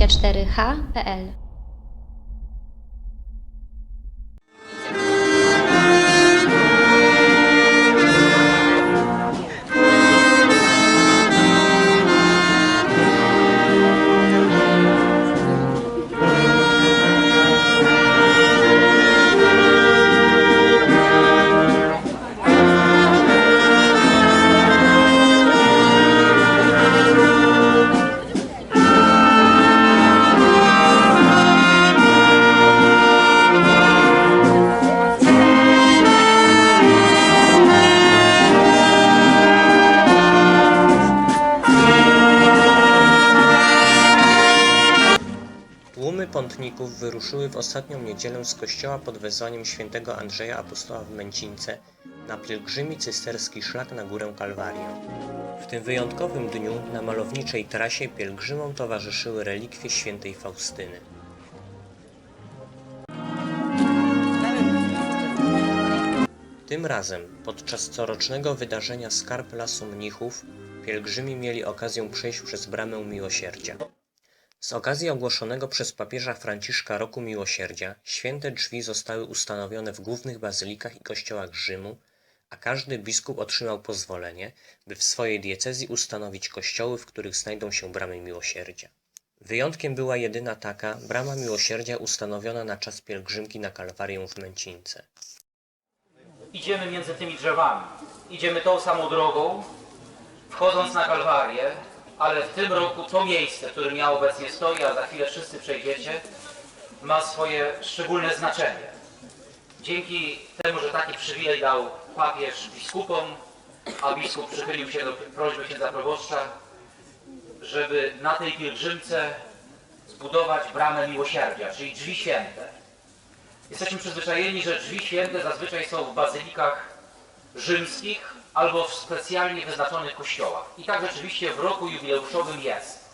radio24h.pl wyruszyły w ostatnią niedzielę z kościoła pod wezwaniem świętego Andrzeja Apostoła w Męcińce na pielgrzymi cysterski szlak na górę Kalwarię. W tym wyjątkowym dniu na malowniczej trasie pielgrzymom towarzyszyły relikwie świętej Faustyny. Tym razem, podczas corocznego wydarzenia Skarb Lasu Mnichów, pielgrzymi mieli okazję przejść przez Bramę Miłosierdzia. Z okazji ogłoszonego przez papieża Franciszka Roku Miłosierdzia, święte drzwi zostały ustanowione w głównych bazylikach i kościołach Rzymu, a każdy biskup otrzymał pozwolenie, by w swojej diecezji ustanowić kościoły, w których znajdą się bramy miłosierdzia. Wyjątkiem była jedyna taka brama miłosierdzia ustanowiona na czas pielgrzymki na Kalwarię w Męcińce. Idziemy między tymi drzewami. Idziemy tą samą drogą, wchodząc na Kalwarię, ale w tym roku to miejsce, w którym ja obecnie stoję, a za chwilę wszyscy przejdziecie, ma swoje szczególne znaczenie. Dzięki temu, że taki przywilej dał papież biskupom, a biskup przychylił się do prośby księdza proboszcza, żeby na tej pielgrzymce zbudować bramę miłosierdzia, czyli drzwi święte. Jesteśmy przyzwyczajeni, że drzwi święte zazwyczaj są w bazylikach rzymskich albo w specjalnie wyznaczonych kościołach. I tak rzeczywiście w roku jubileuszowym jest.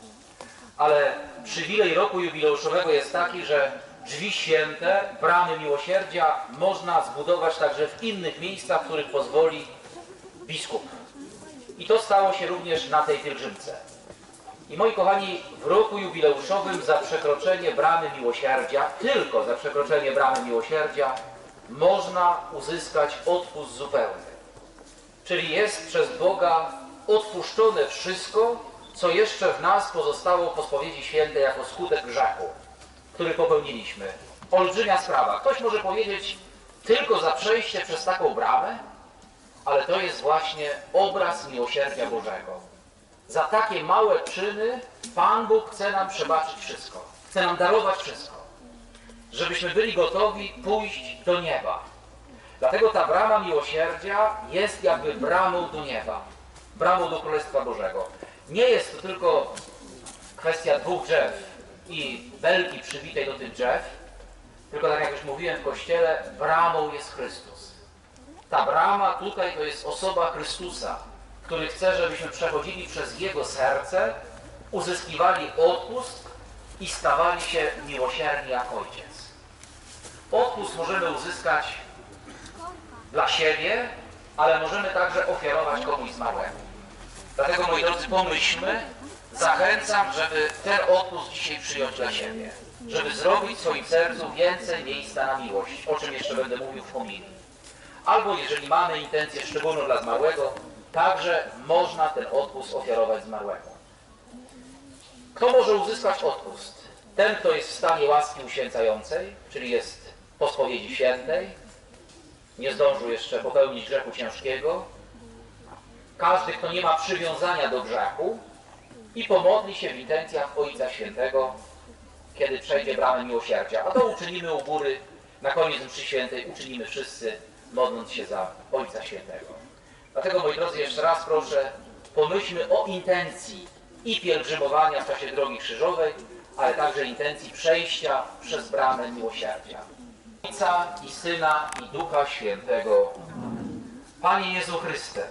Ale przywilej roku jubileuszowego jest taki, że drzwi święte, bramy miłosierdzia można zbudować także w innych miejscach, w których pozwoli biskup. I to stało się również na tej pielgrzymce. I moi kochani, w roku jubileuszowym za przekroczenie bramy miłosierdzia, tylko za przekroczenie bramy miłosierdzia, można uzyskać odpust zupełny. Czyli jest przez Boga odpuszczone wszystko, co jeszcze w nas pozostało po spowiedzi świętej jako skutek grzechu, który popełniliśmy. Olbrzymia sprawa. Ktoś może powiedzieć, tylko za przejście przez taką bramę, ale to jest właśnie obraz miłosierdzia Bożego. Za takie małe czyny Pan Bóg chce nam przebaczyć wszystko. Chce nam darować wszystko. Żebyśmy byli gotowi pójść do nieba. Dlatego ta brama miłosierdzia jest jakby bramą do nieba. Bramą do Królestwa Bożego. Nie jest to tylko kwestia dwóch drzew i belki przybitej do tych drzew, tylko tak jak już mówiłem w Kościele, bramą jest Chrystus. Ta brama tutaj to jest osoba Chrystusa, który chce, żebyśmy przechodzili przez Jego serce, uzyskiwali odpust i stawali się miłosierni jak Ojciec. Odpust możemy uzyskać dla siebie, ale możemy także ofiarować komuś zmarłemu. Dlatego, moi drodzy, pomyślmy, zachęcam, żeby ten odpust dzisiaj przyjąć dla siebie. Żeby zrobić w swoim sercu więcej miejsca na miłość, o czym jeszcze będę mówił w homilii. Albo jeżeli mamy intencję szczególną dla zmarłego, także można ten odpust ofiarować zmarłemu. Kto może uzyskać odpust? Ten, kto jest w stanie łaski uświęcającej, czyli jest po spowiedzi świętej, nie zdążył jeszcze popełnić grzechu ciężkiego. Każdy, kto nie ma przywiązania do grzechu i pomodli się w intencjach Ojca Świętego, kiedy przejdzie bramę miłosierdzia. A to uczynimy u góry, na koniec mszy świętej uczynimy wszyscy, modląc się za Ojca Świętego. Dlatego, moi drodzy, jeszcze raz proszę, pomyślmy o intencji i pielgrzymowania w czasie drogi krzyżowej, ale także intencji przejścia przez bramę miłosierdzia. Ojca i Syna i Ducha Świętego. Panie Jezu Chryste,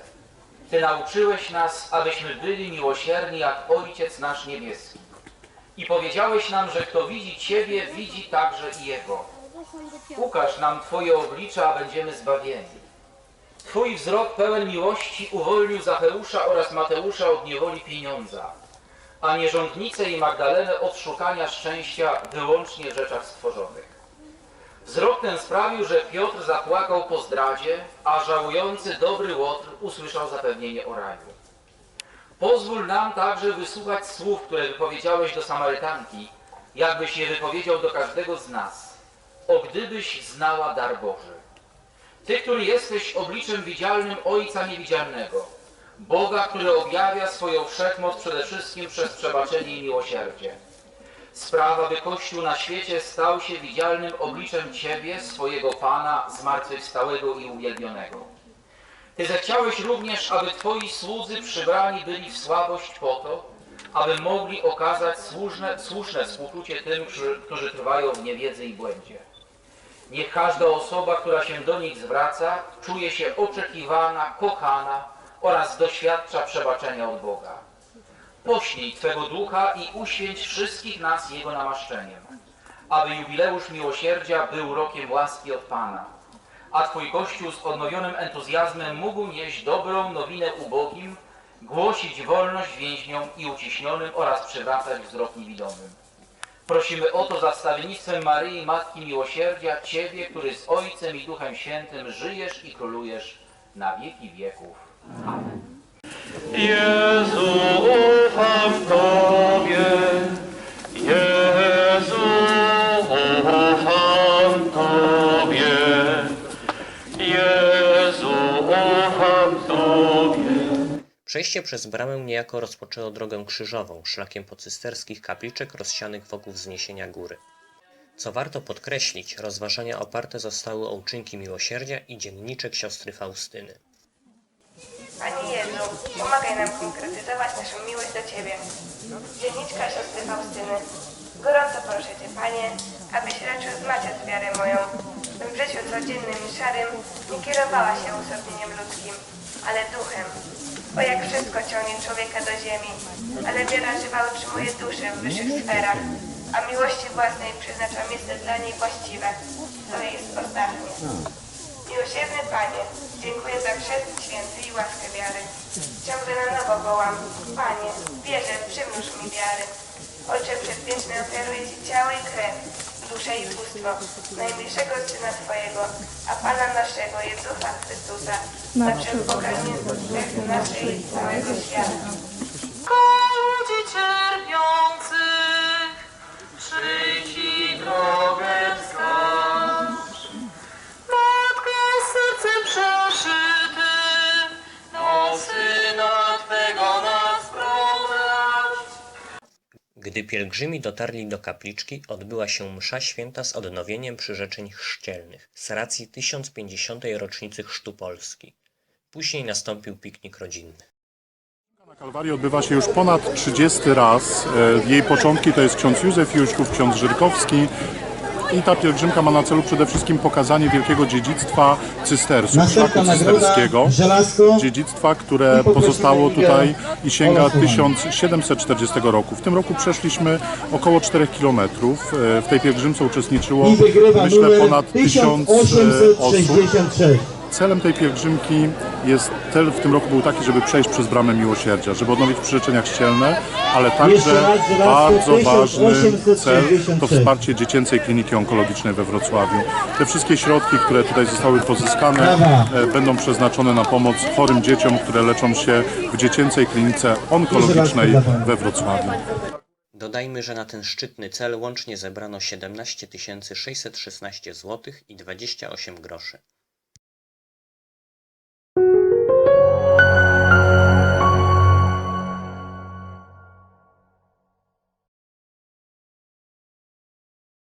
Ty nauczyłeś nas, abyśmy byli miłosierni jak Ojciec nasz niebieski. I powiedziałeś nam, że kto widzi Ciebie, widzi także i Jego. Ukaż nam Twoje oblicze, a będziemy zbawieni. Twój wzrok pełen miłości uwolnił Zacheusza oraz Mateusza od niewoli pieniądza. a nierządnicę i Magdalenę od szukania szczęścia wyłącznie w rzeczach stworzonych. Wzrok ten sprawił, że Piotr zapłakał po zdradzie, a żałujący dobry Łotr usłyszał zapewnienie o raju. Pozwól nam także wysłuchać słów, które wypowiedziałeś do Samarytanki, jakbyś je wypowiedział do każdego z nas. O gdybyś znała dar Boży. Ty, który jesteś obliczem widzialnym Ojca Niewidzialnego, Boga, który objawia swoją wszechmoc przede wszystkim przez przebaczenie i miłosierdzie. Sprawa, by Kościół na świecie stał się widzialnym obliczem Ciebie, swojego Pana, zmartwychwstałego i uwielbionego. Ty zechciałeś również, aby Twoi słudzy przybrani byli w słabość po to, aby mogli okazać słuszne, słuszne współczucie tym, którzy, którzy trwają w niewiedzy i błędzie. Niech każda osoba, która się do nich zwraca, czuje się oczekiwana, kochana oraz doświadcza przebaczenia od Boga. Poślij Twego Ducha i uświęć wszystkich nas Jego namaszczeniem, aby jubileusz miłosierdzia był rokiem łaski od Pana, a Twój Kościół z odnowionym entuzjazmem mógł nieść dobrą nowinę ubogim, głosić wolność więźniom i uciśnionym oraz przywracać wzrok niewidomym. Prosimy o to za wstawiennictwem Maryi, Matki Miłosierdzia, Ciebie, który z Ojcem i Duchem Świętym żyjesz i królujesz na wieki wieków. Jezu, Przejście przez bramę niejako rozpoczęło drogę krzyżową, szlakiem pocysterskich kapliczek rozsianych wokół wzniesienia góry. Co warto podkreślić, rozważania oparte zostały o uczynki miłosierdzia i dzienniczek siostry Faustyny. Panie Jezu, pomagaj nam konkretyzować naszą miłość do Ciebie. Dzienniczka siostry Faustyny, gorąco proszę Cię, Panie, abyś raczył wzmacniać wiarę moją, bym w życiu codziennym i szarym nie kierowała się usobnieniem ludzkim, ale duchem. Bo jak wszystko ciągnie człowieka do ziemi, ale wiara żywa utrzymuje duszę w wyższych sferach, a miłości własnej przyznacza miejsce dla niej właściwe, to jest ostatnie. Miłosierny Panie, dziękuję za chrzest święty i łaskę wiary. Ciągle na nowo wołam, Panie, wierzę, przymnóż mi wiary. Ojcze Przedwieczny, ofiaruję Ci ciało i krew, duszę i bóstwo najmniejszego Syna Twojego, a Pana naszego, Jezusa Chrystusa, na przeboganie grzechy naszej i całego świata. Gdy pielgrzymi dotarli do kapliczki, odbyła się msza święta z odnowieniem przyrzeczeń chrzcielnych z racji 1050. rocznicy Chrztu Polski. Później nastąpił piknik rodzinny. Na Kalwarii odbywa się już ponad 30 raz. E, Jej początki to jest ksiądz Józef Juśków, ksiądz Żyrkowski. I ta pielgrzymka ma na celu przede wszystkim pokazanie wielkiego dziedzictwa Następna szlaku cysterskiego. Dziedzictwa, które pozostało tutaj i sięga o losowanie. 1740 roku. W tym roku przeszliśmy około 4 km. W tej pielgrzymce uczestniczyło myślę ponad 1000 e, osób. 1866. Celem tej pielgrzymki jest, cel w tym roku był taki, żeby przejść przez bramę miłosierdzia, żeby odnowić przyrzeczenia chrzcielne, ale także bardzo ważny cel to 1866. wsparcie dziecięcej kliniki onkologicznej we Wrocławiu. Te wszystkie środki, które tutaj zostały pozyskane, Brawa. e, będą przeznaczone na pomoc chorym dzieciom, które leczą się w dziecięcej klinice onkologicznej we Wrocławiu. Dodajmy, że na ten szczytny cel łącznie zebrano 17 616 zł i 28 groszy.